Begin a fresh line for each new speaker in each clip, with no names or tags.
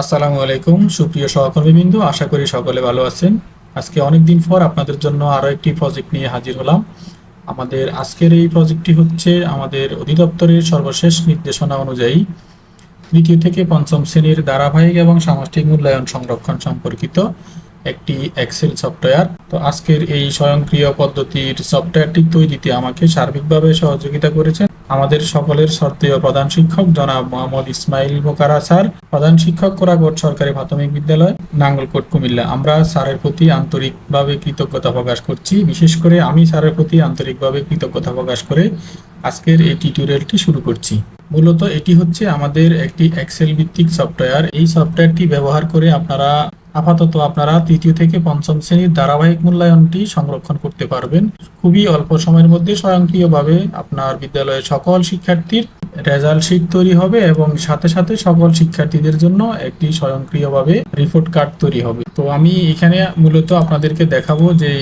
আসসালামু আলাইকুম, সুপ্রিয় সহকর্মীবৃন্দ, আশা করি সকলে ভালো আছেন। আজকে অনেক দিন পর আপনাদের জন্য আরও একটি প্রজেক্ট নিয়ে হাজির হলাম। আমাদের আজকের এই প্রজেক্টটি হচ্ছে আমাদের অধিদপ্তরের সর্বশেষ নির্দেশনা অনুযায়ী তৃতীয় থেকে পঞ্চম শ্রেণির ধারাবাহিক এবং সামষ্টিক মূল্যায়ন সংরক্ষণ সম্পর্কিত। একটি এক্সেল সফটওয়্যার তো আজকের এই স্বয়ংক্রিয় পদ্ধতির সফটওয়্যারটি তৈরিতে আমাকে সার্বিকভাবে সহযোগিতা করেছেন আমাদের সকলের শ্রদ্ধেয় প্রধান শিক্ষক জনাব মোহাম্মদ ইসমাইল বোকারা স্যার, প্রধান শিক্ষক কোরাগড় সরকারি প্রাথমিক বিদ্যালয়, নাঙ্গলকোট, কুমিল্লা। আমরা স্যারের প্রতি আন্তরিকভাবে কৃতজ্ঞতা প্রকাশ করছি। বিশেষ করে আমি স্যারের প্রতি আন্তরিকভাবে কৃতজ্ঞতা প্রকাশ করে আজকের এই টিউটোরিয়ালটি শুরু করছি। মূলত এটি হচ্ছে আমাদের একটি এক্সেল ভিত্তিক সফটওয়্যার এই সফটওয়্যারটি ব্যবহার করে আপনারা আপাতত আপনারা তৃতীয় থেকে পঞ্চম শ্রেণির ধারাবাহিক মূল্যায়নটি সংরক্ষণ করতে পারবেন। খুবই অল্প সময়ের মধ্যে স্বয়ংক্রিয়ভাবে আপনার বিদ্যালয়ের সকল শিক্ষার্থীর রেজাল্ট শিট তৈরি হবে এবং সাথে সাথে সকল শিক্ষার্থীদের জন্য একটি স্বয়ংক্রিয়ভাবে রিপোর্ট কার্ড তৈরি হবে। তো আমি এখানে মূলত আপনাদেরকে দেখাবো যে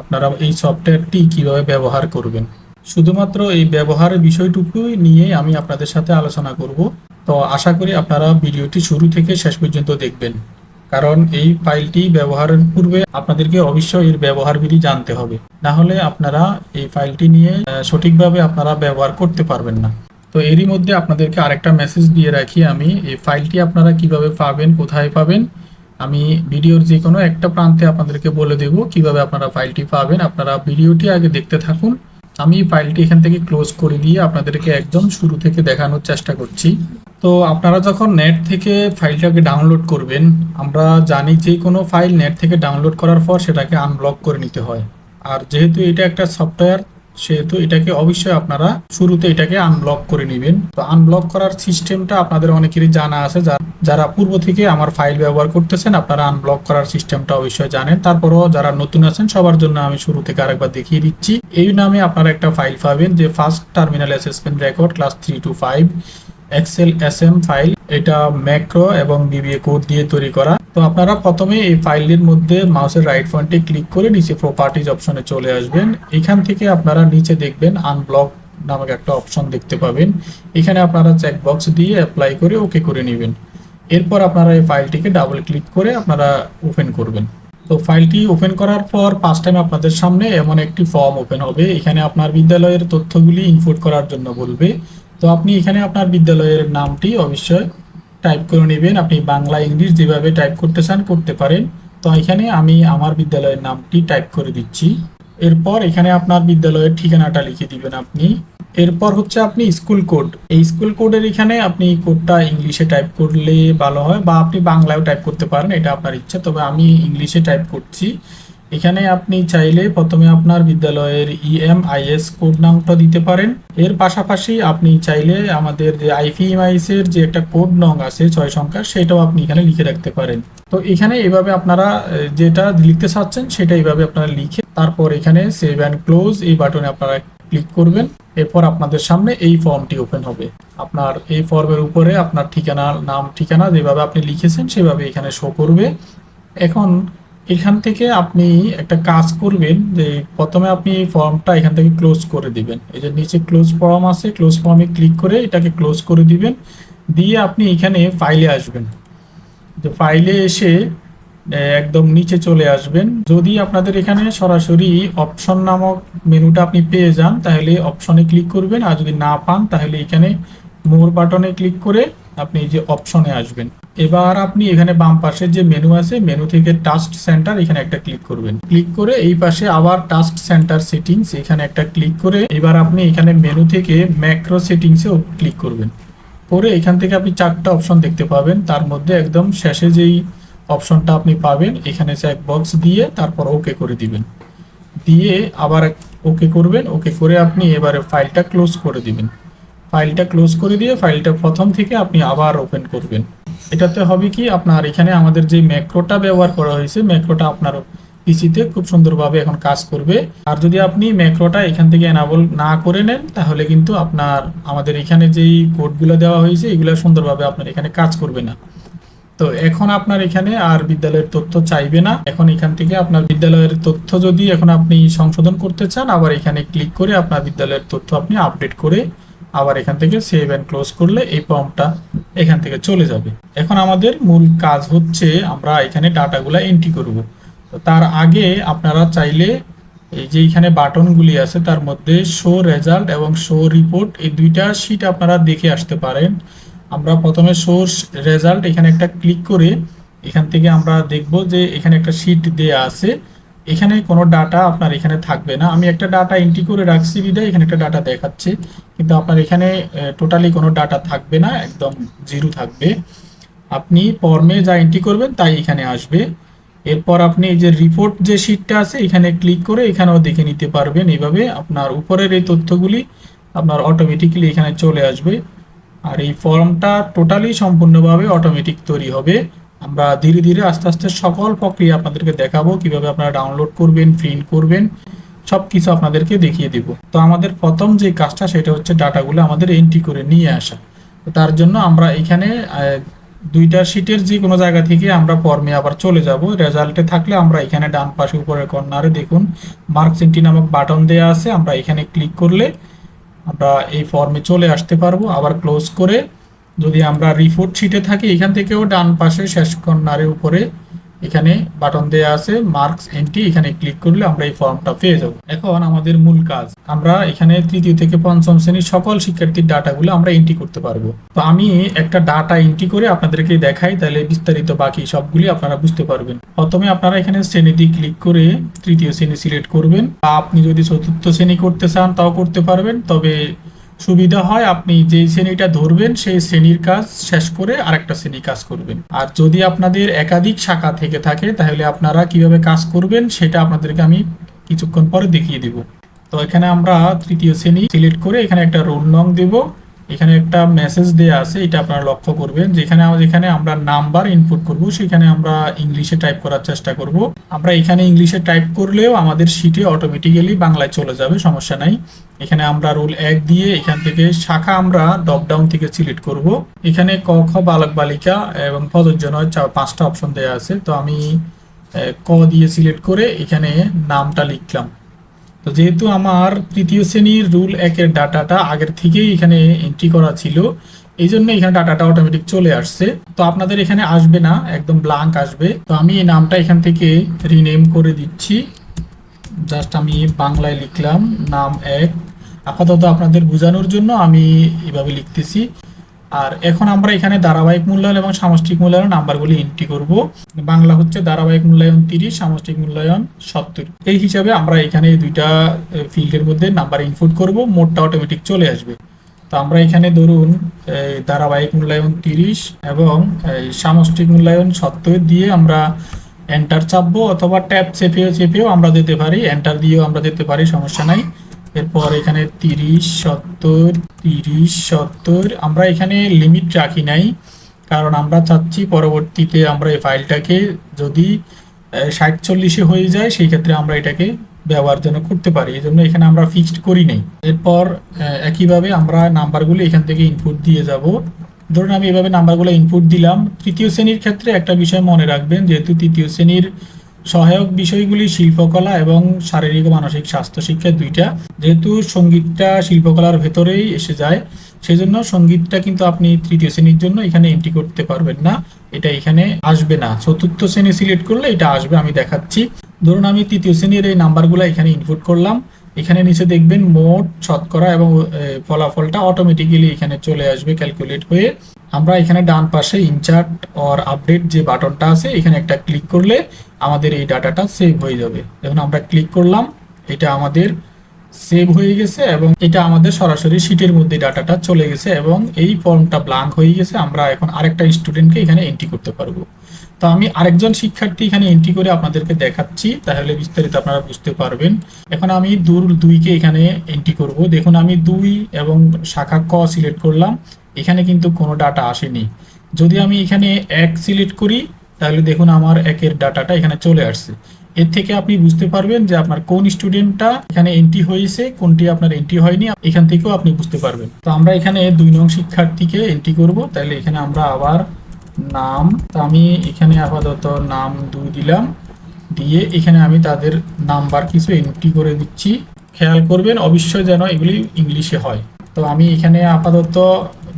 আপনারা এই সফটওয়্যারটি কীভাবে ব্যবহার করবেন। শুধুমাত্র এই ব্যবহারের বিষয়টুকুই নিয়ে আমি আপনাদের সাথে আলোচনা করব। তো আশা করি আপনারা ভিডিওটি শুরু থেকে শেষ পর্যন্ত দেখবেন। কারণ এই ফাইলটি ব্যবহারের পূর্বে আপনাদেরকে অবশ্যই এর ব্যবহারবিধি জানতে হবে। না হলে আপনারা এই ফাইলটি নিয়ে সঠিকভাবে আপনারা ব্যবহার করতে পারবেন না। তো এরই মধ্যে আপনাদেরকে আরেকটা মেসেজ দিয়ে রাখি আমি, এই ফাইলটি আপনারা কীভাবে পাবেন, কোথায় পাবেন? আমি ভিডিওর যে কোনো একটা প্রান্তে আপনাদেরকে বলে দেব কীভাবে আপনারা ফাইলটি পাবেন। আপনারা ভিডিওটি আগে দেখতে থাকুন। আমি ফাইলটি এখান থেকে ক্লোজ করে দিয়ে আপনাদেরকে একদম শুরু থেকে দেখানোর চেষ্টা করছি। তো আপনারা যখন নেট থেকে ফাইলটাকে ডাউনলোড করবেন, আমরা জানি যে কোনো ফাইল নেট থেকে ডাউনলোড করার পর সেটাকে আনব্লক করে নিতে হয়। আর যেহেতু এটা একটা সফটওয়্যার সেহেতু এটাকে অবশ্যই আপনারা শুরুতে এটাকে আনব্লক করে নেবেন। তো আনব্লক করার সিস্টেমটা আপনাদের অনেকেরই জানা আছে যারা পূর্ব থেকে আমার ফাইল ব্যবহার করতেছেন, আপনারা আনব্লক করার সিস্টেমটা অবশ্যই জানেন। তারপরও যারা নতুন আছেন, সবার জন্য আমি শুরু থেকে আরেকবার দেখিয়ে দিচ্ছি। এই নামে আপনারা একটা ফাইল পাবেন, যে first terminal assessment record class three two five excel S M file এটা ম্যাক্রো এবং বিবিএ কোড দিয়ে তৈরি করা। তো আপনারা প্রথমে এই ফাইলের মধ্যে মাউসের রাইট পয়েন্টে ক্লিক করে নিচে প্রপার্টিজ অপশনে চলে আসবেন। এখান থেকে আপনারা নিচে দেখবেন আনব্লক নামক একটা অপশন দেখতে পাবেন। এখানে আপনারা চেকবক্স দিয়ে অ্যাপ্লাই করে ওকে করে নেবেন। এরপর আপনারা এই ফাইলটিকে ডাবল ক্লিক করে আপনারা ওপেন করবেন। তো ফাইলটি ওপেন করার পর ফার্স্ট টাইম আপনাদের সামনে এমন একটি ফর্ম ওপেন হবে। এখানে আপনার বিদ্যালয়ের তথ্যগুলি ইনপুট করার জন্য বলবে। তো আপনি এখানে আপনার বিদ্যালয়ের নামটি অবশ্যই টাইপ করে নেবেন। আপনি বাংলা, ইংলিশ যেভাবে টাইপ করতে চান করতে পারেন। তো এখানে আমি আমার বিদ্যালয়ের নামটি টাইপ করে দিচ্ছি। এরপর এখানে আপনার বিদ্যালয়ের ঠিকানাটা লিখে দিবেন আপনি। এরপর হচ্ছে আপনি স্কুল কোড এই স্কুল কোডের এখানে আপনি কোডটা ইংলিশে টাইপ করলে ভালো হয় বা আপনি বাংলায়ও টাইপ করতে পারেন, এটা আপনার ইচ্ছা। তবে আমি ইংলিশে টাইপ করছি। এখানে আপনি চাইলে প্রথমে আপনার বিদ্যালয়ের E ইএমআইএস কোড নামটা দিতে পারেন। এর পাশাপাশি আপনি চাইলে আমাদের যে আইপিএমআইএস এর যে একটা কোড নং আছে, ছয় সংখ্যা, সেটাও আপনি এখানে লিখে রাখতে পারেন। তো এখানে এভাবে আপনারা যেটা লিখতে চাচ্ছেন, সেটা এইভাবে আপনারা লিখে তারপর এখানে সেভ অ্যান্ড ক্লোজ এই বাটনে আপনারা ক্লিক করবেন। এরপর আপনাদের সামনে এই ফর্মটি ওপেন হবে। আপনার এই ফর্মের উপরে আপনার ঠিকানা, নাম, ঠিকানা যেভাবে আপনি লিখেছেন, সেভাবে এখানে শো করবে। এখন এখান থেকে আপনি একটা কাজ করবেন যে প্রথমে আপনি এই ফর্মটা এখান থেকে ক্লোজ করে দিবেন। এই যে নিচে ক্লোজ ফর্ম আছে, ক্লোজ ফর্মে ক্লিক করে এটাকে ক্লোজ করে দিবেন। দিয়ে আপনি এখানে ফাইলে আসবেন। যে ফাইলে এসে একদম নিচে চলে আসবেন। যদি আপনাদের এখানে সরাসরি অপশন নামক মেনুটা আপনি পেয়ে যান, তাহলে অপশনে ক্লিক করবেন। আর যদি না পান, তাহলে এখানে মোর বাটনে ক্লিক করে আপনি এই যে অপশনে আসবেন। এবার আপনি এখানে বাম পাশে যে মেনু আছে মেনু থেকে টাস্ক সেন্টার এখানে একটা ক্লিক করবেন। ক্লিক করে এই পাশে আবার টাস্ক সেন্টার সেটিংস এখানে একটা ক্লিক করে এবার আপনি এখানে মেনু থেকে ম্যাক্রো সেটিংসেও ক্লিক করবেন। করে এখান থেকে আপনি চারটা অপশন দেখতে পাবেন। তার মধ্যে একদম শেষে যেই অপশনটা আপনি পাবেন, এখানে চেক বক্স দিয়ে তারপর ওকে করে দিবেন। দিয়ে আবার ওকে করবেন। ওকে করে আপনি এবারে ফাইলটা ক্লোজ করে দিবেন। ফাইলটা ক্লোজ করে দিয়ে ফাইলটা প্রথম থেকে আপনি আবার ওপেন করবেন। এটাতে হবে কি, আপনার এখানে আমাদের যে ম্যাক্রোটা ব্যবহার করা হয়েছে, ম্যাক্রোটা আপনার পিসিতে খুব সুন্দরভাবে এখন কাজ করবে। আর যদি আপনি ম্যাক্রোটা এখান থেকে এনাবল না করে নেন, তাহলে কিন্তু আপনার, আমাদের এখানে যেই কোডগুলো দেওয়া হয়েছে, এগুলো সুন্দরভাবে আপনার এখানে কাজ করবে না। তো এখন আপনার এখানে আর বিদ্যালয়ের তথ্য চাইবে না। এখন এখান থেকে আপনার বিদ্যালয়ের তথ্য যদি এখন আপনি সংশোধন করতে চান, আবার এখানে ক্লিক করে আপনার বিদ্যালয়ের তথ্য আপনি আপডেট করে আবার এখান থেকে সেভ অ্যান্ড ক্লোজ করলে এই ফর্মটা এখান থেকে চলে যাবে। এখন আমাদের মূল কাজ হচ্ছে আমরা এখানে ডাটাগুলো এন্ট্রি করব। তো তার আগে আপনারা চাইলে এই যে এখানে বাটনগুলি আছে, তার মধ্যে শো রেজাল্ট এবং শো রিপোর্ট এই দুইটা শিট আপনারা দেখে আসতে পারেন। আমরা প্রথমে সোর্স রেজাল্ট এখানে একটা ক্লিক করে এখান থেকে আমরা দেখব যে এখানে একটা শিট দেয়া আছে। এখানে কোনো ডাটা আপনার এখানে থাকবে না। আমি একটা ডাটা এন্ট্রি করে রাখছি বিদায়, এখানে একটা ডাটা দেখাচ্ছে। কিন্তু আপনার এখানে টোটালি কোনো ডাটা থাকবে না, একদম জিরো থাকবে। আপনি ফর্মে যা এন্ট্রি করবেন, তাই এখানে আসবে। এরপর আপনি এই যে রিপোর্ট যে শিটটা আছে, এখানে ক্লিক করে এখানেও দেখে নিতে পারবেন। এইভাবে আপনার উপরের এই তথ্যগুলি আপনার অটোমেটিক্যালি এখানে চলে আসবে। আর এই ফর্মটা টোটালি সম্পূর্ণভাবে অটোমেটিক তৈরি হবে। আমরা ধীরে ধীরে আস্তে আস্তে সকল প্রক্রিয়া আপনাদেরকে দেখাবো, কীভাবে আপনারা ডাউনলোড করবেন প্রিন্ট করবেন সব কিছু আপনাদেরকে দেখিয়ে দেব। তো আমাদের প্রথম যে কাজটা সেটা হচ্ছে ডাটাগুলো আমাদের এন্ট্রি করে নিয়ে আসা। তার জন্য আমরা এখানে দুইটা শিটের যে কোনো জায়গা থেকে আমরা ফর্মে আবার চলে যাব। রেজাল্টে থাকলে আমরা এখানে ডান পাশে উপরের কর্নারে দেখুন মার্কস এন্ট্রি নামক বাটন দেওয়া আছে। আমরা এখানে ক্লিক করলে আমরা এই ফর্মে চলে আসতে পারব। আবার ক্লোজ করে যদি আমরা রিপোর্ট শিটে থাকি, এখান থেকেও ডান পাশে শেষ কর্নারের উপরে এখানে বাটন দেয়া আছে মার্কস এন্ট্রি এখানে ক্লিক করলে আমরা এই ফর্মটা পেয়ে যাব। এখন আমাদের মূল কাজ, আমরা এখানে তৃতীয় থেকে পঞ্চম শ্রেণির সকল শিক্ষার্থীর ডাটাগুলো আমরা এন্ট্রি করতে পারব। তো আমি একটা ডাটা এন্ট্রি করে আপনাদেরকে দেখাই, তাহলে বিস্তারিত বাকি সবগুলি আপনারা বুঝতে পারবেন। প্রথমে আপনারা এখানে শ্রেণীতে ক্লিক করে তৃতীয় শ্রেণি সিলেক্ট করবেন। আপনি যদি চতুর্থ শ্রেণি করতে চান, তাও করতে পারবেন। তবে সুবিধা হয়, আপনি যে শ্রেণীটা ধরবেন, সেই শ্রেণির কাজ শেষ করে আরেকটা শ্রেণি কাজ করবেন। আর যদি আপনাদের একাধিক শাখা থেকে থাকে, তাহলে আপনারা কীভাবে কাজ করবেন, সেটা আপনাদেরকে আমি কিছুক্ষণ পরে দেখিয়ে দেব। তো এখানে আমরা তৃতীয় শ্রেণি সিলেক্ট করে এখানে একটা রোল নং দেব। এখানে একটা মেসেজ দেওয়া আছে, এটা আপনারা লক্ষ্য করবেন। যেখানে এখানে আমরা নাম্বার ইনপুট করব, সেখানে আমরা ইংলিশে টাইপ করার চেষ্টা করব। আমরা এখানে ইংলিশে টাইপ করলেও আমাদের শিটে অটোমেটিক্যালি বাংলায় চলে যাবে, সমস্যা নাই। এখানে আমরা রুল এক দিয়ে এখান থেকে শাখা আমরা ড্রপ ডাউন থেকে সিলেক্ট করব। এখানে ক, খ, বালক, বালিকা এবং প্রযোজ্য নয় পাঁচটা অপশন দেওয়া আছে। তো আমি ক দিয়ে সিলেক্ট করে এখানে নামটা লিখলাম। তো যেহেতু আমার তৃতীয় শ্রেণির রুল একের ডাটাটা আগের থেকেই এখানে এন্ট্রি করা ছিল এই জন্য এখানে ডাটাটা অটোমেটিক চলে আসছে। তো আপনাদের এখানে আসবে না, একদম ব্লাঙ্ক আসবে। তো আমি এই নামটা এখান থেকে রিনেম করে দিচ্ছি। জাস্ট আমি বাংলায় লিখলাম, নাম এক। আপাতত আপনাদের বোঝানোর জন্য আমি এভাবে লিখতেছি। আর এখন আমরা এখানে ধারাবাহিক মূল্যায়ন এবং সামষ্টিক মূল্যায়ন নাম্বারগুলি এন্ট্রি করব। বাংলা হচ্ছে ধারাবাহিক মূল্যায়ন তিরিশ, সামষ্টিক মূল্যায়ন সত্তর। এই হিসাবে আমরা এখানে দুইটা ফিল্ডের মধ্যে নাম্বার ইনপুট করব, মোটটা অটোমেটিক চলে আসবে। তো আমরা এখানে ধরুন ধারাবাহিক মূল্যায়ন তিরিশ এবং সামষ্টিক মূল্যায়ন সত্তর দিয়ে আমরা এন্টার চাপবো অথবা ট্যাব চেপেও চেপেও আমরা দিতে পারি। এন্টার দিয়েও আমরা দিতে পারি, সমস্যা নাই। এরপর এখানে তিরিশ, সত্তর তিরিশ, সত্তর। আমরা এখানে লিমিট রাখি নাই, কারণ আমরা চাচ্ছি পরবর্তীতে আমরা এই ফাইলটাকে যদি ষাট, চল্লিশে হয়ে যায়, সেই ক্ষেত্রে আমরা এটাকে ব্যবহার যেন করতে পারি। এই জন্য এখানে আমরা ফিক্সড করি নাই। এরপর একইভাবে আমরা নাম্বারগুলো এখান থেকে ইনপুট দিয়ে যাব। ধরুন আমি এভাবে নাম্বারগুলো ইনপুট দিলাম। তৃতীয় শ্রেণির ক্ষেত্রে একটা বিষয় মনে রাখবেন, যেহেতু তৃতীয় শ্রেণির সহায়ক বিষয়গুলি শিল্পকলা এবং শারীরিক ও মানসিক স্বাস্থ্য শিক্ষা দুইটা। যেহেতু সঙ্গীতটা শিল্পকলার ভেতরেই এসে যায়, সেজন্য সঙ্গীতটা কিন্তু আপনি তৃতীয় শ্রেণির জন্য এখানে এন্ট্রি করতে পারবেন না। এটা এখানে আসবে না। চতুর্থ শ্রেণি সিলেক্ট করলে এটা আসবে, আমি দেখাচ্ছি। ধরুন আমি তৃতীয় শ্রেণির এই নাম্বারগুলো এখানে ইনপুট করলাম। এখানে নিচে দেখবেন মোট শতকরা এবং ফলাফলটা অটোমেটিক্যালি এখানে চলে আসবে ক্যালকুলেট হয়ে। আমরা এখানে ডান পাশে ইনচার্ট অর আপডেট যে বাটনটা আছে, এখানে একটা ক্লিক করলে আমাদের এই ডাটাটা সেভ হয়ে যাবে। দেখুন আমরা ক্লিক করলাম, এটা আমাদের সেভ হয়ে গেছে এবং এটা আমাদের সরাসরি শিটের মধ্যে ডাটাটা চলে গেছে এবং এই ফর্মটা ব্লাঙ্ক হয়ে গেছে, আমরা এখন আরেকটা স্টুডেন্টকে এখানে এন্ট্রি করতে পারব। তো আমি আরেকজন শিক্ষার্থী এখানে এন্ট্রি করে আপনাদেরকে দেখাচ্ছি, তাহলে বিস্তারিত আপনারা বুঝতে পারবেন। এখন আমি দূর দুইকে এখানে এন্ট্রি করব। দেখুন, আমি দুই এবং শাখা ক সিলেক্ট করলাম, এখানে কিন্তু কোনো ডাটা আসেনি। যদি আমি এখানে এক সিলেক্ট করি তাহলে দেখুন আমার একের ডাটাটা এখানে চলে আসছে। এর থেকে আপনি বুঝতে পারবেন যে আপনার কোন স্টুডেন্টটা এখানে এন্ট্রি হয়েছে, কোনটি আপনার এন্ট্রি হয়নি, এখান থেকেও আপনি বুঝতে পারবেন। তো আমরা এখানে দুই নং শিক্ষার্থীকে এন্ট্রি করব। তাহলে এখানে আমরা আবার নাম আমি এখানে আপাতত নাম দুই দিলাম। দিয়ে এখানে আমি তাদের নাম্বার কিছু এন্ট্রি করে দিচ্ছি। খেয়াল করবেন, অবশ্যই যেন এগুলি ইংলিশে হয়। তো আমি এখানে আপাতত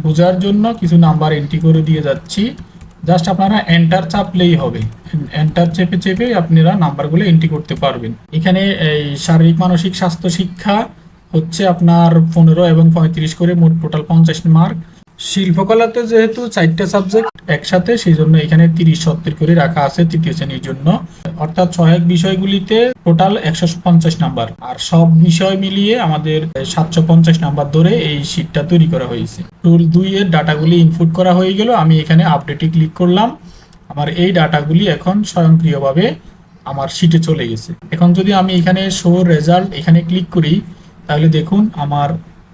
বোঝার জন্য কিছু নাম্বার এন্ট্রি করে দিয়ে যাচ্ছি। জাস্ট আপনারা এন্টার চাপলেই হবে। এন্টার চেপে চেপে আপনারা নাম্বারগুলো এন্ট্রি করতে পারবেন। এখানে এই শারীরিক, মানসিক, স্বাস্থ্য, শিক্ষা হচ্ছে আপনার পনেরো এবং পঁয়ত্রিশ করে মোট টোটাল পঞ্চাশ মার্ক শিল্পকলাতে যেহেতু চারটা সাবজেক্ট একসাথে সেই জন্য এখানে তিরিশ সত্তর করে রাখা আছে তৃতীয় শ্রেণির জন্য। অর্থাৎ সহায়ক বিষয়গুলিতে টোটাল একশো পঞ্চাশ নাম্বার আর সব বিষয় মিলিয়ে আমাদের সাতশো পঞ্চাশ নাম্বার ধরে এই শীটটা তৈরি করা হয়েছে। টুল দুই এর ডাটাগুলি ইনপুট করা হয়ে গেল। আমি এখানে আপডেটে ক্লিক করলাম। আমার এই ডাটাগুলি এখন স্বয়ংক্রিয়ভাবে আমার শিটে চলে গেছে। এখন যদি আমি এখানে শো রেজাল্ট এখানে ক্লিক করি, তাহলে দেখুন আমার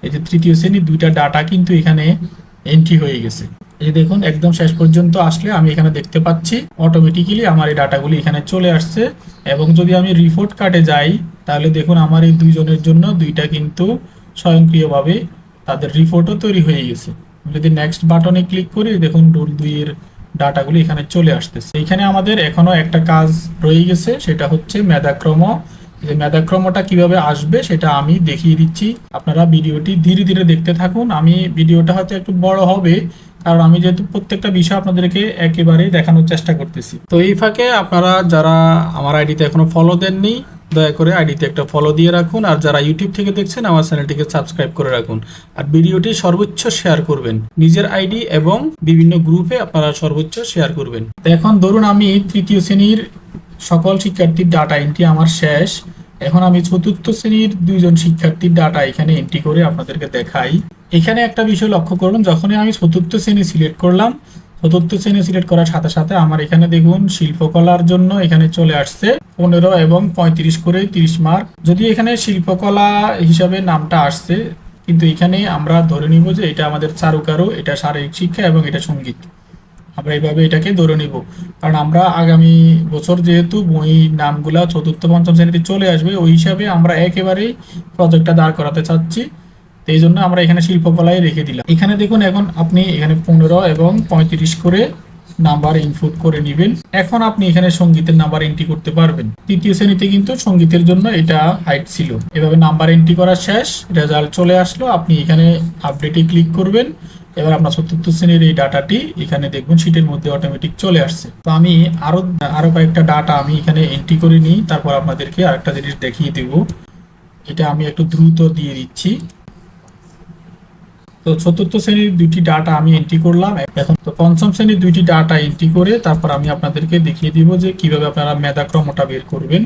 এই যে তৃতীয় শ্রেণির দুইটা ডাটা কিন্তু এখানে এন্ট্রি হয়ে গেছে। এই দেখুন, একদম শেষ পর্যন্ত আসলে আমি এখানে দেখতে পাচ্ছি অটোমেটিক্যালি আমার এই ডাটাগুলি এখানে চলে আসছে। এবং যদি আমি রিপোর্ট কার্ডে যাই, তাহলে দেখুন আমার এই দুইজনের জন্য দুইটা কিন্তু স্বয়ংক্রিয়ভাবে তাদের রিপোর্টও তৈরি হয়ে গেছে। যদি নেক্সট বাটনে ক্লিক করি, দেখুন রুল দুইয়ের ডাটাগুলি এখানে চলে আসতেছে। এখানে আমাদের এখনও একটা কাজ রয়ে গেছে, সেটা হচ্ছে মেধাক্রম যে মেধাক্রমটা কীভাবে আসবে সেটা আমি দেখিয়ে দিচ্ছি। আপনারা ভিডিওটি ধীরে ধীরে দেখতে থাকুন। আমি ভিডিওটা হয়তো একটু বড় হবে, কারণ আমি যেহেতু প্রত্যেকটা বিষয় আপনাদেরকে একেবারে দেখানোর চেষ্টা করতেছি। তো এই ফাঁকে আপনারা যারা আমার আইডিতে এখনও ফলো দেননি, দয়া করে আইডিতে একটা ফলো দিয়ে রাখুন। আর যারা ইউটিউব থেকে দেখছেন, আমার চ্যানেলটিকে সাবস্ক্রাইব করে রাখুন। আর ভিডিওটি সর্বোচ্চ শেয়ার করবেন। নিজের আইডি এবং বিভিন্ন গ্রুপে আপনারা সর্বোচ্চ শেয়ার করবেন। এখন ধরুন আমি তৃতীয় শ্রেণির সকল শিক্ষার্থীর ডাটা এন্ট্রি আমার শেষ। এখন আমি চতুর্থ শ্রেণির দুইজন শিক্ষার্থীর ডাটা এখানে এন্ট্রি করে আপনাদেরকে দেখাই। এখানে একটা বিষয় লক্ষ্য করুন, যখনই আমি চতুর্থ শ্রেণি সিলেক্ট করলাম, চতুর্থ শ্রেণি সিলেক্ট করার সাথে সাথে আমার এখানে দেখুন শিল্পকলার জন্য এখানে চলে আসছে পনেরো এবং পঁয়ত্রিশ করে তিরিশ মার্ক যদি এখানে শিল্পকলা হিসাবে নামটা আসছে, কিন্তু এখানে আমরা ধরে নিব যে এটা আমাদের চারুকারু, এটা শারীরিক শিক্ষা এবং এটা সংগীত। আমরা এইভাবে এটাকে ধরে নিব। কারণ আমরা আগামী বছর যেহেতু বই নামগুলা চতুর্থ, পঞ্চম শ্রেণীতে চলে আসবে, ওই হিসাবে আমরা একেবারেই প্রজেক্টটা দাঁড় করাতে চাচ্ছি। তো এই জন্য আমরা এখানে শিল্পকলায় রেখে দিলাম। এখানে দেখুন, এখন আপনি এখানে পনেরো এবং পঁয়ত্রিশ করে নাম্বার ইনপুট করে নেবেন। এখন আপনি এখানে সঙ্গীতের নাম্বার এন্ট্রি করতে পারবেন। তৃতীয় শ্রেণীতে কিন্তু সঙ্গীতের জন্য এটা হাইট ছিল। এভাবে নাম্বার এন্ট্রি করা শেষ রেজাল্ট চলে আসলো। আপনি এখানে আপডেটে ক্লিক করবেন। এবার আপনার চতুর্থ শ্রেণির এই ডাটাটি এখানে দেখবেন শীটের মধ্যে অটোমেটিক চলে আসছে। তো আমি আরও আরও কয়েকটা ডাটা আমি এখানে এন্ট্রি করে নিই, তারপর আপনাদেরকে আরেকটা জিনিস দেখিয়ে দেব। এটা আমি একটু দ্রুত দিয়ে দিচ্ছি। তো চতুর্থ শ্রেণির দুইটি ডাটা আমি এন্ট্রি করলাম। এখন তো পঞ্চম শ্রেণির দুইটি ডাটা এন্ট্রি করে তারপর আমি আপনাদেরকে দেখিয়ে দিব যে কীভাবে আপনারা মেধাক্রমটা বের করবেন।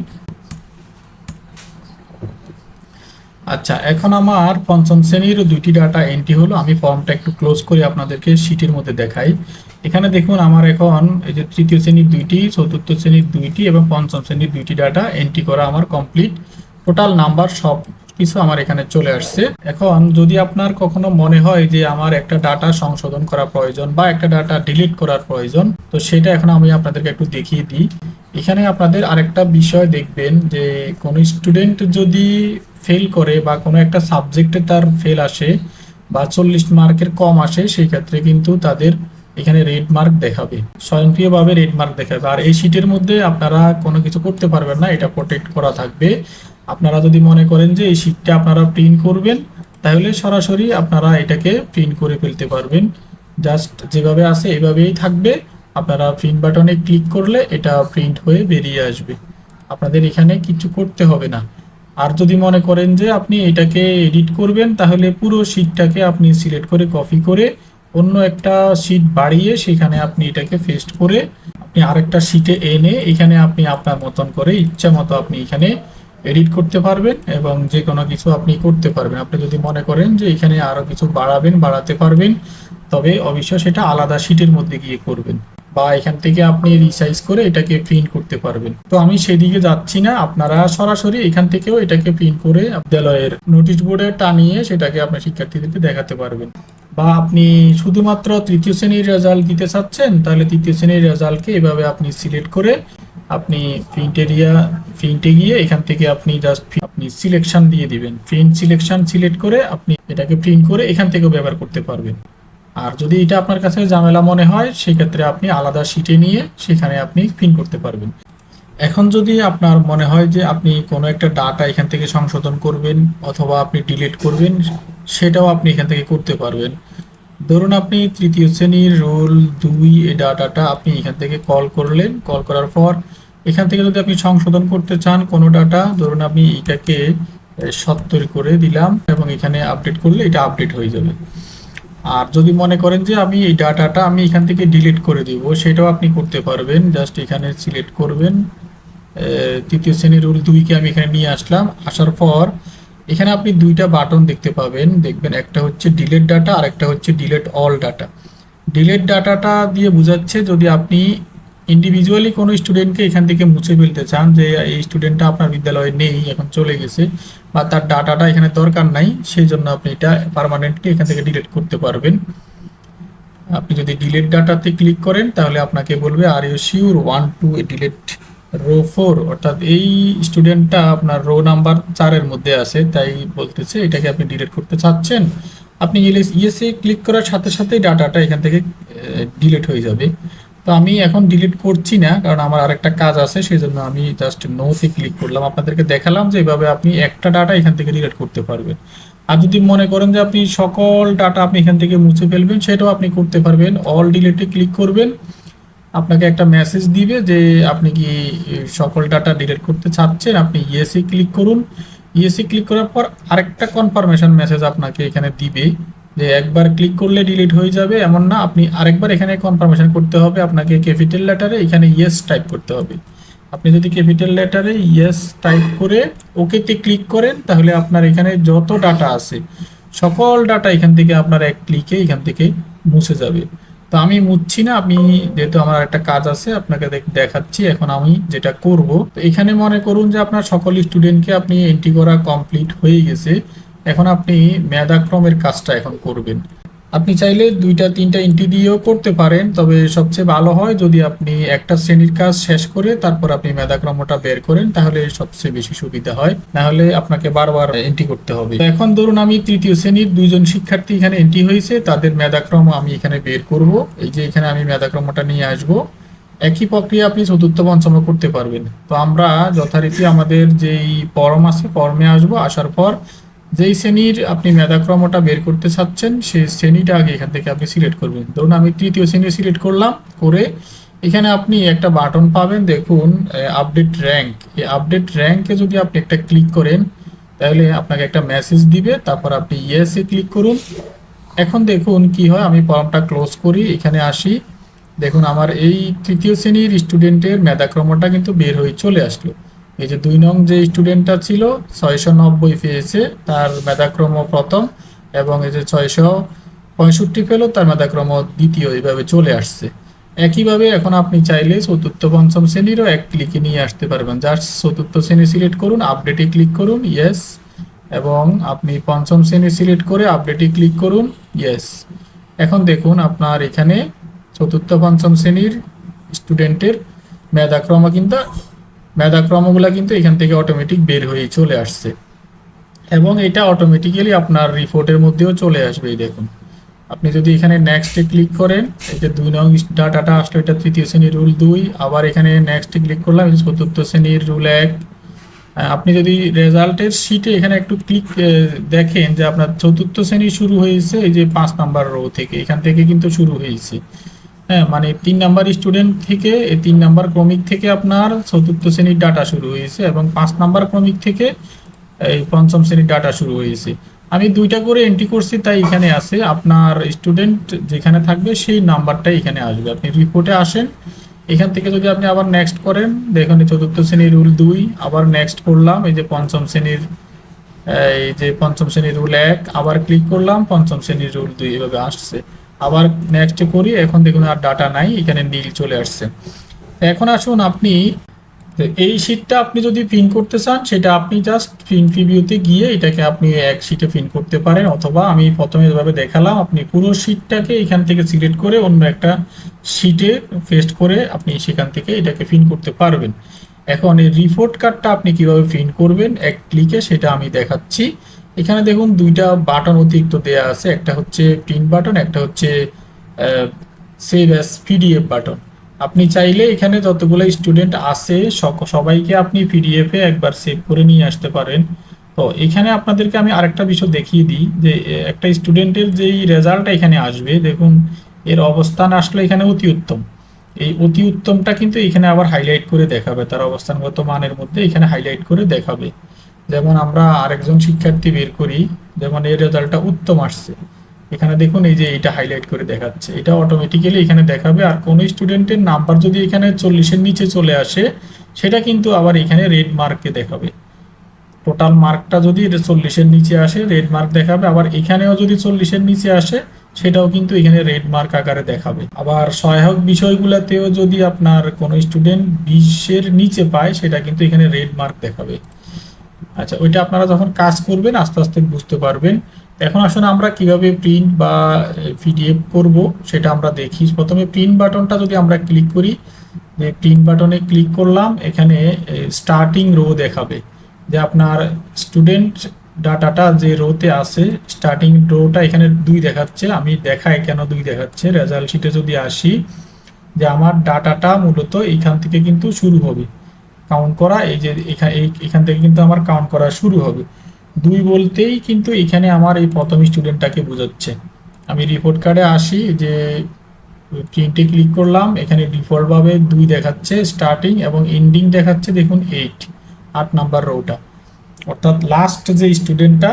আচ্ছা এখন আমার পঞ্চম শ্রেণির দুইটি ডাটা এন্ট্রি হলো। আমি ফর্মটা একটু ক্লোজ করে আপনাদেরকে শিটের মধ্যে দেখাই। এখানে দেখুন আমার এখন এই যে তৃতীয় শ্রেণির দুইটি, চতুর্থ শ্রেণির দুইটি এবং পঞ্চম শ্রেণির দুইটি ডাটা এন্ট্রি করা আমার কমপ্লিট টোটাল নাম্বার সব কিছু আমার এখানে চলে আসছে। এখন যদি আপনার কখনো মনে হয় যে আমার একটা ডাটা সংশোধন করা প্রয়োজন বা একটা ডাটা ডিলিট করার প্রয়োজন, তো সেটা এখন আমি আপনাদেরকে একটু দেখিয়ে দিই। এখানে আপনাদের আরেকটা বিষয় দেখবেন যে কোনো স্টুডেন্ট যদি ফেল করে বা কোনো একটা সাবজেক্টে তার ফেল আসে বা চল্লিশ মার্কের কম আসে, সেই ক্ষেত্রে কিন্তু তাদের এখানে রেড মার্ক দেখাবে। স্বয়ংক্রিয়ভাবে রেড মার্ক দেখাবে। আর এই শিটের মধ্যে আপনারা কোনো কিছু করতে পারবেন না, এটা প্রোটেক্ট করা থাকবে। আপনারা যদি মনে করেন যে এই শিটটা আপনারা প্রিন্ট করবেন, তাহলে সরাসরি আপনারা এটাকে প্রিন্ট করে ফেলতে পারবেন। জাস্ট যেভাবে আছে এভাবেই থাকবে। আপনারা প্রিন্ট বাটনে ক্লিক করলে এটা প্রিন্ট হয়ে বেরিয়ে আসবে। আপনাদের এখানে কিছু করতে হবে না। আর যদি মনে করেন যে আপনি এটাকে এডিট করবেন, তাহলে পুরো শিটটাকে আপনি সিলেক্ট করে কপি করে অন্য একটা শিট বাড়িয়ে সেখানে আপনি এটাকে পেস্ট করে আপনি আরেকটা শিটে এনে এখানে আপনি আপনার মতন করে ইচ্ছা মতো আপনি এখানে এডিট করতে পারবেন এবং যে কোনো কিছু আপনি করতে পারবেন। আপনি যদি মনে করেন যে এখানে আরও কিছু বাড়াবেন, বাড়াতে পারবেন, তবে অবশ্যই সেটা আলাদা শিটের মধ্যে গিয়ে করবেন বা এখান থেকে আপনি রিসাইজ করে এটাকে প্রিন্ট করতে পারবেন। তো আমি সেদিকে যাচ্ছি না, আপনারা সরাসরি এখান থেকেও এটাকে প্রিন্ট করে বিদ্যালয়ের নোটিশ বোর্ডে টানিয়ে সেটাকে আপনার শিক্ষার্থীদেরকে দেখাতে পারবেন। বা আপনি শুধুমাত্র তৃতীয় শ্রেণির রেজাল্ট দিতে চাচ্ছেন, তাহলে তৃতীয় শ্রেণির রেজাল্টকে এভাবে আপনি সিলেক্ট করে আপনি প্রিন্ট এরিয়া প্রিন্টে গিয়ে এখান থেকে আপনি জাস্ট আপনি সিলেকশন দিয়ে দিবেন। প্রিন্ট সিলেকশন সিলেক্ট করে আপনি এটাকে প্রিন্ট করে এখান থেকেও ব্যবহার করতে পারবেন। আর যদি এটা আপনার কাছে ঝামেলা মনে হয়, সেক্ষেত্রে আপনি আলাদা শিটে নিয়ে সেখানে আপনি প্রিন্ট করতে পারবেন। এখন যদি আপনার মনে হয় যে আপনি কোনো একটা ডাটা এখান থেকে সংশোধন করবেন অথবা আপনি ডিলিট করবেন, সেটাও আপনি এখান থেকে করতে পারবেন। ধরুন আপনি তৃতীয় শ্রেণির রোল দুই এই ডাটাটা আপনি এখান থেকে কল করলেন। কল করার পর এখান থেকে যদি আপনি সংশোধন করতে চান কোনো ডাটা ধরুন আপনি এটাকে সত্তর করে দিলাম এবং এখানে আপডেট করলে এটা আপডেট হয়ে যাবে। আর যদি মনে করেন যে আমি এই ডাটাটা আমি এখান থেকে ডিলিট করে দিব, সেটাও আপনি করতে পারবেন। জাস্ট এখানে সিলেক্ট করবেন। তৃতীয় শ্রেণির রুল দুইকে আমি এখানে নিয়ে আসলাম। আসার পর এখানে আপনি দুইটা বাটন দেখতে পাবেন। দেখবেন একটা হচ্ছে ডিলেট ডাটা আর একটা হচ্ছে ডিলেট অল ডাটা ডিলেট ডাটাটা দিয়ে বোঝাচ্ছে যদি আপনি ইন্ডিভিজুয়ালি কোনো স্টুডেন্টকে এখান থেকে মুছে ফেলতে চান যে, এই স্টুডেন্টটা আপনার বিদ্যালয়ে নেই, এখন চলে গেছে বা তার ডাটাটা এখানে দরকার নাই সেই জন্য আপনি এটা পার্মানেন্টলি এখান থেকে ডিলিট করতে পারবেন। আপনি যদি ডিলিট ডাটাতে ক্লিক করেন, তাহলে আপনাকে বলবে are you sure one two delete row four অর্থাৎ এই স্টুডেন্টটা আপনার রো নাম্বার চারের মধ্যে আছে, তাই বলতেছে, এটাকে আপনি ডিলিট করতে চাচ্ছেন? আপনি ইয়েসে ক্লিক করার সাথে সাথেই ডাটাটা এখান থেকে ডিলিট হয়ে যাবে। তো আমি এখন ডিলিট করছি না, কারণ আমার আরেকটা কাজ আছে সেই জন্য আমি জাস্ট নোতে ক্লিক করলাম। আপনাদেরকে দেখালাম যে এভাবে আপনি একটা ডাটা এখান থেকে ডিলিট করতে পারবেন। আর যদি মনে করেন যে আপনি সকল ডাটা আপনি এখান থেকে মুছে ফেলবেন, সেটাও আপনি করতে পারবেন। অল ডিলিটে ক্লিক করবেন। আপনাকে একটা মেসেজ দিবে যে আপনি কি সকল ডাটা ডিলিট করতে চাচ্ছেন, আপনি ইয়েসে ক্লিক করুন। ইয়েসে ক্লিক করার পর আরেকটা কনফার্মেশন মেসেজ আপনাকে এখানে দিবে। যে একবার ক্লিক করলে ডিলিট হয়ে যাবে, এমন না, আপনি আরেকবার এখানে কনফার্মেশন করতে হবে, আপনাকে ক্যাপিটাল লেটারে এখানে ইয়েস টাইপ করতে হবে। আপনি যদি ক্যাপিটাল লেটারে ইয়েস টাইপ করে ওকেতে ক্লিক করেন, তাহলে আপনার এখানে যত ডাটা আছে, সকল ডাটা এখান থেকে আপনার এক ক্লিকে এখান থেকে মুছে যাবে। তো আমি মুছছি না, আমি যেহেতু আমার একটা কাজ আছে, আপনাকে দেখ- দেখাচ্ছি, এখন আমি যেটা করব, তো এখানে মনে করুন যে আপনার সকল স্টুডেন্টকে আপনি এন্ট্রি করা কমপ্লিট হয়ে গেছে। এখন আপনি মেধাক্রমের কাজটা এখন করবেন। আপনি চাইলে দুইটা, তিনটা এন্ট্রি দিয়েও করতে পারেন, তবে সবচেয়ে ভালো হয় যদি আপনি একটা শ্রেণির কাজ শেষ করে তারপর আপনি মেধাক্রমটা বের করেন, তাহলে সবচেয়ে বেশি সুবিধা হয়। না হলে আপনাকে বারবার এন্ট্রি করতে হবে। এখন ধরুন আমি তৃতীয় শ্রেণির দুইজন শিক্ষার্থী এখানে এন্ট্রি হয়েছে, তাদের মেধাক্রম আমি এখানে বের করব। এই যে এখানে আমি মেধাক্রমটা নিয়ে আসব। একই প্রক্রিয়া আপনি চতুর্থ পঞ্চম করতে পারবেন। তো আমরা যথারীতি আমাদের যেই ফর্ম আছে ফর্মে আসব। আসার পর যেই শ্রেণির আপনি মেধাক্রমটা বের করতে চাচ্ছেন, সেই শ্রেণীটা আগে এখান থেকে আপনি সিলেক্ট করবেন। ধরুন আমি তৃতীয় শ্রেণি সিলেক্ট করলাম, করে এখানে আপনি একটা বাটন পাবেন, দেখুন আপডেট র্যাঙ্ক এই আপডেট র্যাঙ্কে যদি আপনি একটা ক্লিক করেন, তাহলে আপনাকে একটা মেসেজ দিবে, তারপর আপনি ইয়েসে ক্লিক করুন। এখন দেখুন কি হয়, আমি ফর্মটা ক্লোজ করি, এখানে আসি। দেখুন, আমার এই তৃতীয় শ্রেণির স্টুডেন্টের মেধাক্রমটা কিন্তু বের হয়ে চলে আসলো। এই যে দুই নং যে স্টুডেন্টটা ছিল, ছয়শো নব্বই পেয়েছে, তার মেধাক্রম প্রথম এবং এই যে ছয়শো পঁয়ষট্টি পেল তার মেধাক্রম দ্বিতীয়, এইভাবে চলে আসছে। একইভাবে এখন আপনি চাইলে চতুর্থ, পঞ্চম শ্রেণীরও এক ক্লিকে নিয়ে আসতে পারবেন। জাস্ট চতুর্থ শ্রেণি সিলেক্ট করুন আপডেটে ক্লিক করুন ইয়েস এবং আপনি পঞ্চম শ্রেণি সিলেক্ট করে আপডেটে ক্লিক করুন ইয়েস এখন দেখুন আপনার এখানে চতুর্থ, পঞ্চম শ্রেণির স্টুডেন্টের মেধাক্রম কিন্তু মেধাক্রমগুলো কিন্তু এখান থেকে অটোমেটিক বের হয়ে চলে আসছে। এবং এটা অটোমেটিক্যালি আপনার রিপোর্টের মধ্যেও চলে আসবে, এই দেখুন। আপনি যদি এখানে নেক্সটে ক্লিক করেন যে দুই নং ডাটাটা আসলো, এটা তৃতীয় শ্রেণির রুল দুই। আবার এখানে নেক্সটে ক্লিক করলাম চতুর্থ শ্রেণির রুল এক। আপনি যদি রেজাল্টের শিটে এখানে একটু ক্লিক দেখেন যে আপনার চতুর্থ শ্রেণি শুরু হয়েছে, এই যে পাঁচ নাম্বার রো থেকে। এখান থেকে কিন্তু শুরু হয়েছে। হ্যাঁ মানে তিন নাম্বার স্টুডেন্ট থেকে, এই তিন নাম্বার ক্রমিক থেকে আপনার চতুর্থ শ্রেণির ডাটা শুরু হয়েছে এবং পাঁচ নাম্বার ক্রমিক থেকে এই পঞ্চম শ্রেণির ডাটা শুরু হয়েছে। আমি দুইটা করে এন্ট্রি করছি, তাই এখানে আছে। আপনার স্টুডেন্ট যেখানে থাকবে, সেই নাম্বারটাই এখানে আসবে। আপনি রিপোর্টে আসেন, এখান থেকে যদি আপনি আবার নেক্সট করেন, দেখুন চতুর্থ শ্রেণির রুল দুই, আবার নেক্সট করলাম, এই যে পঞ্চম শ্রেণির, এই যে পঞ্চম শ্রেণির রুল এক, আবার ক্লিক করলাম, পঞ্চম শ্রেণির রুল দুই এভাবে আসছে। আবার নেক্সট করি, এখন দেখুন আর ডাটা নাই, এখানে নীল চলে আসছে। এখন আসুন আপনি এই শীটটা আপনি যদি প্রিন্ট করতে চান, সেটা আপনি জাস্ট প্রিন্ট প্রিভিউতে গিয়ে এটাকে আপনি এক শীটে প্রিন্ট করতে পারেন, অথবা আমি প্রথমে যেভাবে দেখালাম, আপনি পুরো শীটটাকে এখান থেকে সিলেক্ট করে অন্য একটা শীটে পেস্ট করে আপনি সেখান থেকে এটাকে প্রিন্ট করতে পারবেন। এখন এই রিপোর্ট কার্ডটা আপনি কীভাবে প্রিন্ট করবেন, এক ক্লিকে সেটা আমি দেখাচ্ছি। এখানে দেখুন দুইটা বাটন অতিরিক্ত দেয়া আছে, একটা হচ্ছে প্রিন্ট বাটন একটা হচ্ছে সেভ অ্যাস পিডিএফ বাটন আপনি চাইলে এখানে যতগুলো স্টুডেন্ট আছে সবাইকে আপনি পিডিএফে একবার সেভ করে নিয়ে আসতে পারেন। তো এখানে আপনাদেরকে আমি আরেকটা বিষয় দেখিয়ে দিই, যে একটা স্টুডেন্টের যেই রেজাল্ট এখানে আসবে, দেখুন, এর অবস্থান আসলে এখানে অতি উত্তম। এই অতি উত্তমটা কিন্তু এখানে আবার হাইলাইট করে দেখাবে, তার অবস্থানগত মানের মধ্যে এখানে হাইলাইট করে দেখাবে। যেমন আমরা আরেকজন শিক্ষার্থী বের করি, যেমন এর রেজাল্টটা উত্তম আসছে। এখানে দেখুন এই যে এটা হাইলাইট করে দেখাচ্ছে। এটা অটোমেটিক্যালি এখানে দেখাবে আর কোনো স্টুডেন্টের নাম্বার যদি এখানে চল্লিশের নিচে চলে আসে, সেটা কিন্তু আবার এখানে রেড মার্কে দেখাবে। টোটাল মার্কটা যদি চল্লিশের নিচে আসে রেড মার্ক দেখাবে। আবার এখানেও যদি চল্লিশের নিচে আসে, সেটাও কিন্তু এখানে রেড মার্ক আকারে দেখাবে। আবার সহায়ক বিষয়গুলোতেও যদি আপনার কোনো স্টুডেন্ট বিশের নিচে পায়, সেটা কিন্তু এখানে রেড মার্ক দেখাবে। আচ্ছা ওইটা আপনারা যখন কাজ করবেন, আস্তে আস্তে বুঝতে পারবেন। এখন আসলে আমরা কীভাবে প্রিন্ট বা পিডিএফ করব, সেটা আমরা দেখি। প্রথমে প্রিন্ট বাটনটা যদি আমরা ক্লিক করি, যে প্রিন্ট বাটনে ক্লিক করলাম, এখানে স্টার্টিং রো দেখাবে। যে আপনার স্টুডেন্ট ডাটাটা যে রোতে আছে স্টার্টিং রোটা এখানে দুই দেখাচ্ছে, আমি দেখাই কেন দুই দেখাচ্ছে? রেজাল্ট শিটে যদি আসি, যে আমার ডাটাটা মূলত এইখান থেকে কিন্তু শুরু হবে। কাউন্ট করা, এই যে এখানে থেকে কিন্তু আমার কাউন্ট করা শুরু হবে। দুই বলতেই কিন্তু এখানে আমার এই প্রথম স্টুডেন্টটাকে বোঝাচ্ছে। আমি রিপোর্ট কার্ডে আসি যে প্রিন্টে ক্লিক করলাম, এখানে ডিফল্টভাবে দুই দেখাচ্ছে স্টার্টিং এবং এন্ডিং দেখাচ্ছে, দেখুন এইট আট নাম্বার রোটা অর্থাৎ লাস্ট যে স্টুডেন্টটা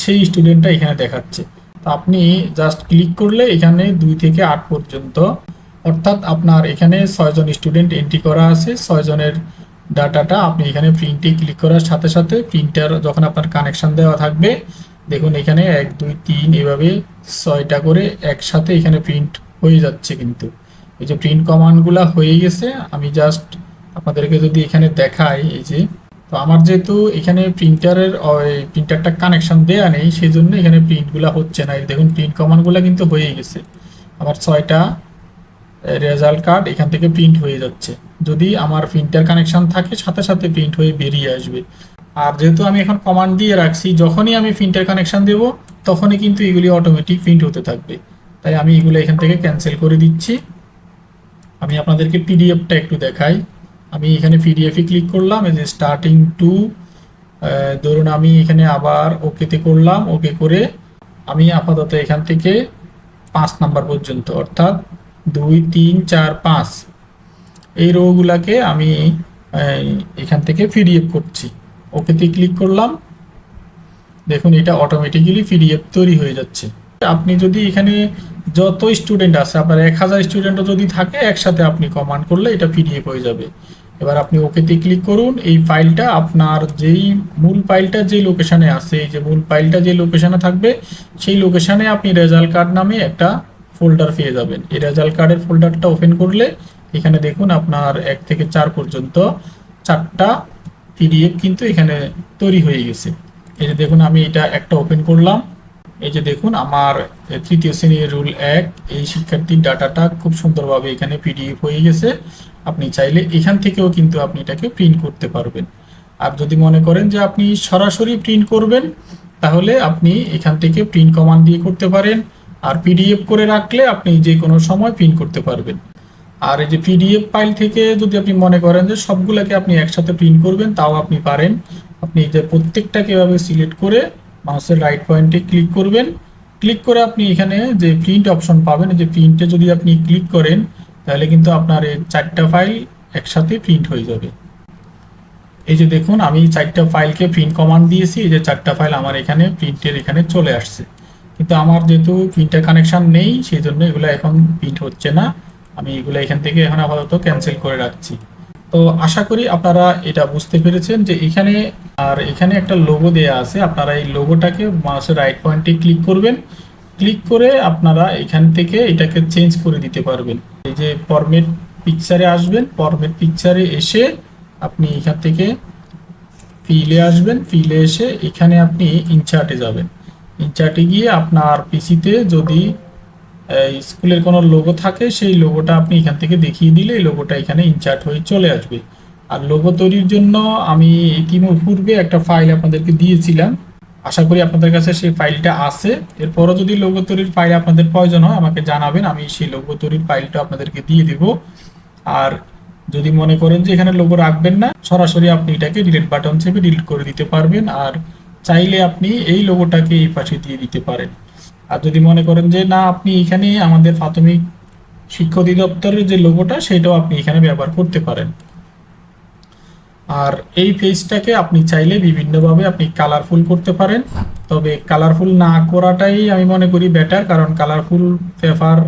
সেই স্টুডেন্টটা এখানে দেখাচ্ছে। তো আপনি জাস্ট ক্লিক করলে এখানে দুই থেকে আট পর্যন্ত, অর্থাৎ আপনার এখানে ছয়জন স্টুডেন্ট এন্ট্রি করা আছে, ছয়জনের ডাটাটা আপনি এখানে প্রিন্টে ক্লিক করার সাথে সাথে প্রিন্টার যখন আপনার কানেকশান দেওয়া থাকবে, দেখুন এখানে এক, দুই, তিন এভাবে ছয়টা করে একসাথে এখানে প্রিন্ট হয়ে যাচ্ছে কিন্তু। এই যে প্রিন্ট কমান্ডগুলো হয়ে গেছে, আমি জাস্ট আপনাদেরকে যদি এখানে দেখাই, এই যে, তো আমার যেহেতু এখানে প্রিন্টারের প্রিন্টারটা কানেকশন দেওয়া নেই সেই জন্য এখানে প্রিন্টগুলো হচ্ছে না। দেখুন প্রিন্ট কমান্ডগুলো কিন্তু হয়ে গেছে। আমার ছয়টা রেজাল্ট কার্ড এখান থেকে প্রিন্ট হয়ে যাচ্ছে। যদি আমার প্রিন্টার কানেকশন থাকে, সাথে সাথে প্রিন্ট হয়ে বেরিয়ে আসবে। আর যেহেতু আমি এখন কমান্ড দিয়ে রাখছি, যখনই আমি প্রিন্টার কানেকশন দেব, তখনই কিন্তু এগুলি অটোমেটিক প্রিন্ট হতে থাকবে। তাই আমি এগুলো এখান থেকে ক্যান্সেল করে দিচ্ছি। আমি আপনাদেরকে পিডিএফটা একটু দেখাই। আমি এখানে পিডিএফে ক্লিক করলাম, এই যে স্টার্টিং টু ধরুন আমি এখানে আবার ওকেতে করলাম ওকে করে আমি আপাতত এখান থেকে পাঁচ নাম্বার পর্যন্ত, অর্থাৎ দুই, তিন, চার, পাঁচ। এই রোগুলাকে আমি এখান থেকে পিডিএফ করছি। ওকেতে ক্লিক করলাম। দেখুন, এটা অটোমেটিক্যালি পিডিএফ তৈরি হয়ে যাচ্ছে। আপনি যদি এখানে যত স্টুডেন্ট আছে, আপনার এক হাজার স্টুডেন্টও যদি থাকে, একসাথে আপনি কমান্ড করলে এটা পিডিএফ হয়ে যাবে। এবার আপনি ওকেতে ক্লিক করুন। এই ফাইলটা আপনার যেই মূল ফাইলটা যে লোকেশানে আছে, এই যে মূল ফাইলটা যে লোকেশানে থাকবে, সেই লোকেশানে আপনি রেজাল্ট কার্ড নামে একটা ফোল্ডার পেয়ে যাবেন। এই রেজাল্ট কার্ডের ফোল্ডারটা ওপেন করলে এখানে দেখুন আপনার এক থেকে চার পর্যন্ত চারটা পিডিএফ কিন্তু এখানে তৈরি হয়ে গেছে। এই যে দেখুন, আমি এটা একটা ওপেন করলাম। এই যে দেখুন, আমার তৃতীয় শ্রেণির রুল এক, এই শিক্ষার্থীর ডাটাটা খুব সুন্দরভাবে এখানে পিডিএফ হয়ে গেছে। আপনি চাইলে এখান থেকেও কিন্তু আপনি এটাকে প্রিন্ট করতে পারবেন। আর যদি মনে করেন যে আপনি সরাসরি প্রিন্ট করবেন, তাহলে আপনি এখান থেকে প্রিন্ট কমান্ড দিয়ে করতে পারেন। আর পিডিএফ করে রাখলে আপনি যে কোনো সময় প্রিন্ট করতে পারবেন। আর এই যে পিডিএফ ফাইল থেকে যদি আপনি মনে করেন যে সবগুলোকে আপনি একসাথে প্রিন্ট করবেন, তাও আপনি পারেন। আপনি যে প্রত্যেকটাকে এভাবে সিলেক্ট করে মাউসের রাইট পয়েন্টে ক্লিক করবেন। ক্লিক করে আপনি এখানে যে প্রিন্ট অপশন পাবেন, এই যে প্রিন্টে যদি আপনি ক্লিক করেন, তাহলে কিন্তু আপনার এই চারটা ফাইল একসাথে প্রিন্ট হয়ে যাবে। এই যে দেখুন, আমি চারটা ফাইলকে প্রিন্ট কমান্ড দিয়েছি, এই যে চারটা ফাইল আমার এখানে প্রিন্টের এখানে চলে আসছে। কিন্তু আমার যেহেতু প্রিন্টার কানেকশন নেই সেই জন্য এগুলো এখন প্রিন্ট হচ্ছে না। আমি এগুলো এখান থেকে এখন আপাতত ক্যান্সেল করে রাখছি। তো আশা করি আপনারা এটা বুঝতে পেরেছেন যে এখানে আর এখানে একটা লোগো দেয়া আছে। আপনারা এই লোগোটাকে মাউসের রাইট পয়েন্টে ক্লিক করবেন। ক্লিক করে আপনারা এখান থেকে এটাকে চেঞ্জ করে দিতে পারবেন। এই যে ফরমেট পিকচারে আসবেন ফরমেট পিকচারে এসে আপনি এখান থেকে ফিলে আসবেন। ফিলে এসে এখানে আপনি ইনচার্টে যাবেন। ইনচার্টে গিয়ে আপনার পিসিতে যদি স্কুলের কোনো লোগো থাকে, সেই লোগোটা আপনি এখান থেকে দেখিয়ে দিলে এই লোগোটা এখানে ইনচার্ট হয়ে চলে আসবে। আর লোগো তৈরির জন্য আমি ইতিমপূর্বে একটা ফাইল আপনাদেরকে দিয়েছিলাম। আশা করি আপনাদের কাছে সেই ফাইলটা আছে। এরপরও যদি লোগো তৈরির ফাইল আপনাদের প্রয়োজন হয়, আমাকে জানাবেন, আমি সেই লোগো তৈরির ফাইলটা আপনাদেরকে দিয়ে দিব। আর যদি মনে করেন যে এখানে লোগো রাখবেন না, সরাসরি আপনি এটাকে ডিলিট বাটন চেপে ডিলিট করে দিতে পারবেন। আর চাইলে আপনি এই লোগোটাকে এই পাশে দিয়ে দিতে পারেন। আর যদি মনে করেন যে, না, আপনি এখানে আমাদের প্রাথমিক শিক্ষা অধিদপ্তরের যে লোগোটা সেটাও আপনি এখানে ব্যবহার করতে পারেন। আর এই পেজটাকে আপনি চাইলে বিভিন্নভাবে আপনি কালারফুল করতে পারেন। তবে কালারফুল না করাটাই আমি মনে করি বেটার কারণ কালারফুল পেপার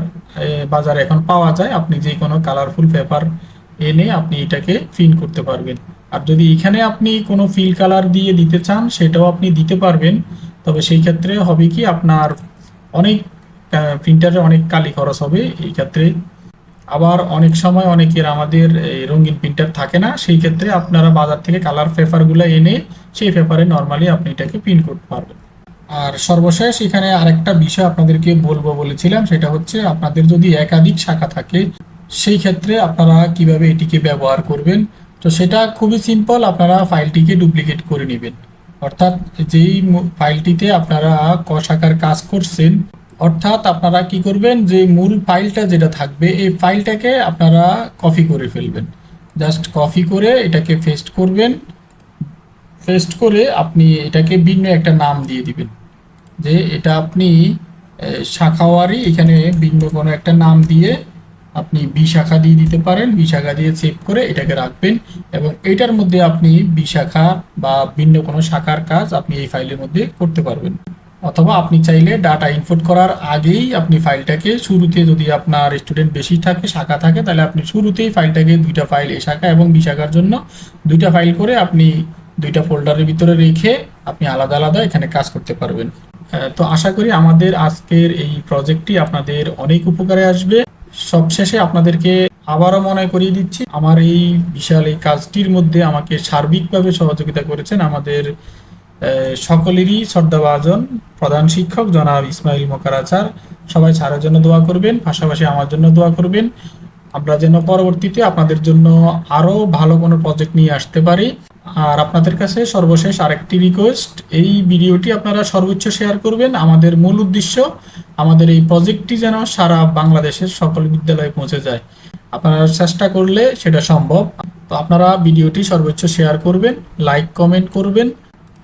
বাজারে এখন পাওয়া যায়। আপনি যে কোনো কালারফুল পেপার এনে আপনি এটাকে প্রিন্ট করতে পারবেন। আর যদি এখানে আপনি কোনো ফিল কালার দিয়ে দিতে চান, সেটাও আপনি দিতে পারবেন। তবে সেই ক্ষেত্রে হবে কি, আপনার অনেক প্রিন্টারে অনেক কালি খরচ হবে এই ক্ষেত্রে। আবার অনেক সময় অনেকের আমাদের রঙিন প্রিন্টার থাকে না, সেই ক্ষেত্রে আপনারা বাজার থেকে কালার পেপারগুলো এনে সেই পেপারে নর্মালি আপনি এটাকে প্রিন্ট করতে পারবেন। আর সর্বশেষ এখানে আরেকটা বিষয় আপনাদেরকে বলব বলেছিলাম, সেটা হচ্ছে আপনাদের যদি একাধিক শাখা থাকে, সেই ক্ষেত্রে আপনারা কীভাবে এটিকে ব্যবহার করবেন তো সেটা খুবই সিম্পল আপনারা ফাইলটিকে ডুপ্লিকেট করে নেবেন। অর্থাৎ যেই ফাইলটিতে আপনারা ক শাখার কাজ করছেন, অর্থাৎ আপনারা কি করবেন, যে মূল ফাইলটা যেটা থাকবে, এই ফাইলটাকে আপনারা কপি করে ফেলবেন। জাস্ট কপি করে এটাকে পেস্ট করবেন। পেস্ট করে আপনি এটাকে ভিন্ন একটা নাম দিয়ে দিবেন। যে এটা আপনি শাখাওয়ারি, এখানে ভিন্ন কোনো একটা নাম দিয়ে আপনি বি শাখা দিয়ে দিতে পারেন বি শাখা দিয়ে সেভ করে এটাকে রাখবেন এবং এটার মধ্যে আপনি বি শাখা বা ভিন্ন কোনো শাখার কাজ আপনি এই ফাইলের মধ্যে করতে পারবেন। অথবা আপনি চাইলে ডাটা ইনপুট করার আগেই আপনি ফাইলটাকে শুরুতে যদি আপনার স্টুডেন্ট বেশি থাকে, শাখা থাকে, তাহলে আপনি শুরুতেই ফাইলটাকে দুইটা ফাইল এ শাখা এবং বি শাখার জন্য দুইটা ফাইল করে আপনি দুইটা ফোল্ডারের ভিতরে রেখে আপনি আলাদা আলাদা এখানে কাজ করতে পারবেন। তো আশা করি আমাদের আজকের এই প্রজেক্টটি আপনাদের অনেক উপকারে আসবে। সবশেষে আপনাদেরকে আবারও মনে করিয়ে দিচ্ছি, আমার এই বিশাল এই কাজটির মধ্যে আমাকে সার্বিকভাবে সহযোগিতা করেছেন আমাদের সকলেরই শ্রদ্ধাভাজন প্রধান শিক্ষক জনাব ইসমাইল মোকারাচার। সবাই ছাড়ার জন্য দোয়া করবেন, পাশাপাশি আমার জন্য দোয়া করবেন। আমরা যেন পরবর্তীতে আপনাদের জন্য আরও ভালো কোনো প্রজেক্ট নিয়ে আসতে পারি। আর আপনাদের কাছে সর্বশেষ আরেকটি রিকোয়েস্ট এই ভিডিওটি আপনারা সর্বোচ্চ শেয়ার করবেন। আমাদের মূল উদ্দেশ্য, আমাদের এই প্রজেক্টটি যেন সারা বাংলাদেশের সকল বিদ্যালয়ে পৌঁছে যায়। আপনারা চেষ্টা করলে সেটা সম্ভব। তো আপনারা ভিডিওটি সর্বোচ্চ শেয়ার করবেন লাইক কমেন্ট করবেন।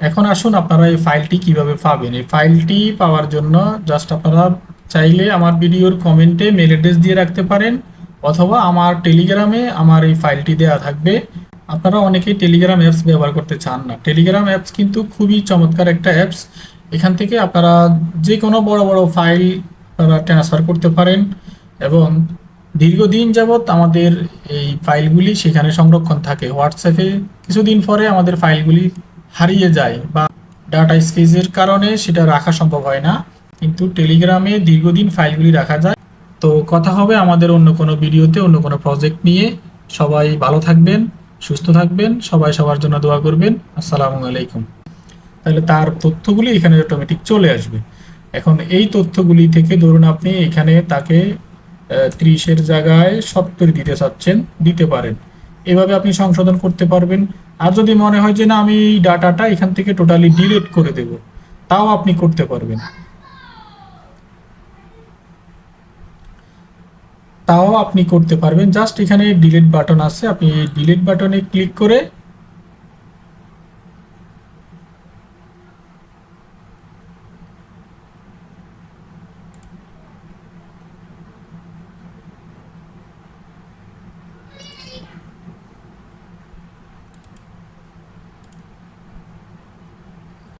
এখন আসুন আপনারা এই ফাইলটি কীভাবে পাবেন। এই ফাইলটি পাওয়ার জন্য জাস্ট আপনারা চাইলে আমার ভিডিওর কমেন্টে মেল অ্যাড্রেস দিয়ে রাখতে পারেন, অথবা আমার টেলিগ্রামে আমার এই ফাইলটি দেওয়া থাকবে। আপনারা অনেকেই টেলিগ্রাম অ্যাপস ব্যবহার করতে চান না। টেলিগ্রাম অ্যাপস কিন্তু খুবই চমৎকার একটা অ্যাপস এখান থেকে আপনারা যে কোনো বড় বড় ফাইল আপনারা ট্রান্সফার করতে পারেন এবং দীর্ঘদিন যাবৎ আমাদের এই ফাইলগুলি সেখানে সংরক্ষণ থাকে। হোয়াটসঅ্যাপে কিছুদিন পরে আমাদের ফাইলগুলি হারিয়ে যায় বা ডাটা স্পেসের কারণে সেটা রাখা সম্ভব হয় না। কিন্তু টেলিগ্রামে দীর্ঘদিন ফাইলগুলি রাখা যায়। তো কথা হবে আমাদের অন্য কোনো ভিডিওতে অন্য কোনো প্রজেক্ট নিয়ে। সবাই ভালো থাকবেন। সুস্থ থাকবেন, সবাই সবার জন্য দোয়া করবেন। আসসালামু আলাইকুম। তাহলে তার তথ্যগুলি এখানে অটোমেটিক চলে আসবে। এখন এই তথ্যগুলি থেকে ধরুন আপনি এখানে তাকে ত্রিশের জায়গায় সত্তর দিতে চাচ্ছেন, দিতে পারেন। এভাবে আপনি সংশোধন করতে পারবেন। আর যদি মনে হয় যে না, আমি এই ডাটাটা এখান থেকে টোটালি ডিলিট করে দেব, তাও আপনি করতে পারবেন। তাও আপনি করতে পারবেন। জাস্ট এখানে ডিলিট বাটন আছে। আপনি ডিলিট বাটনে ক্লিক করে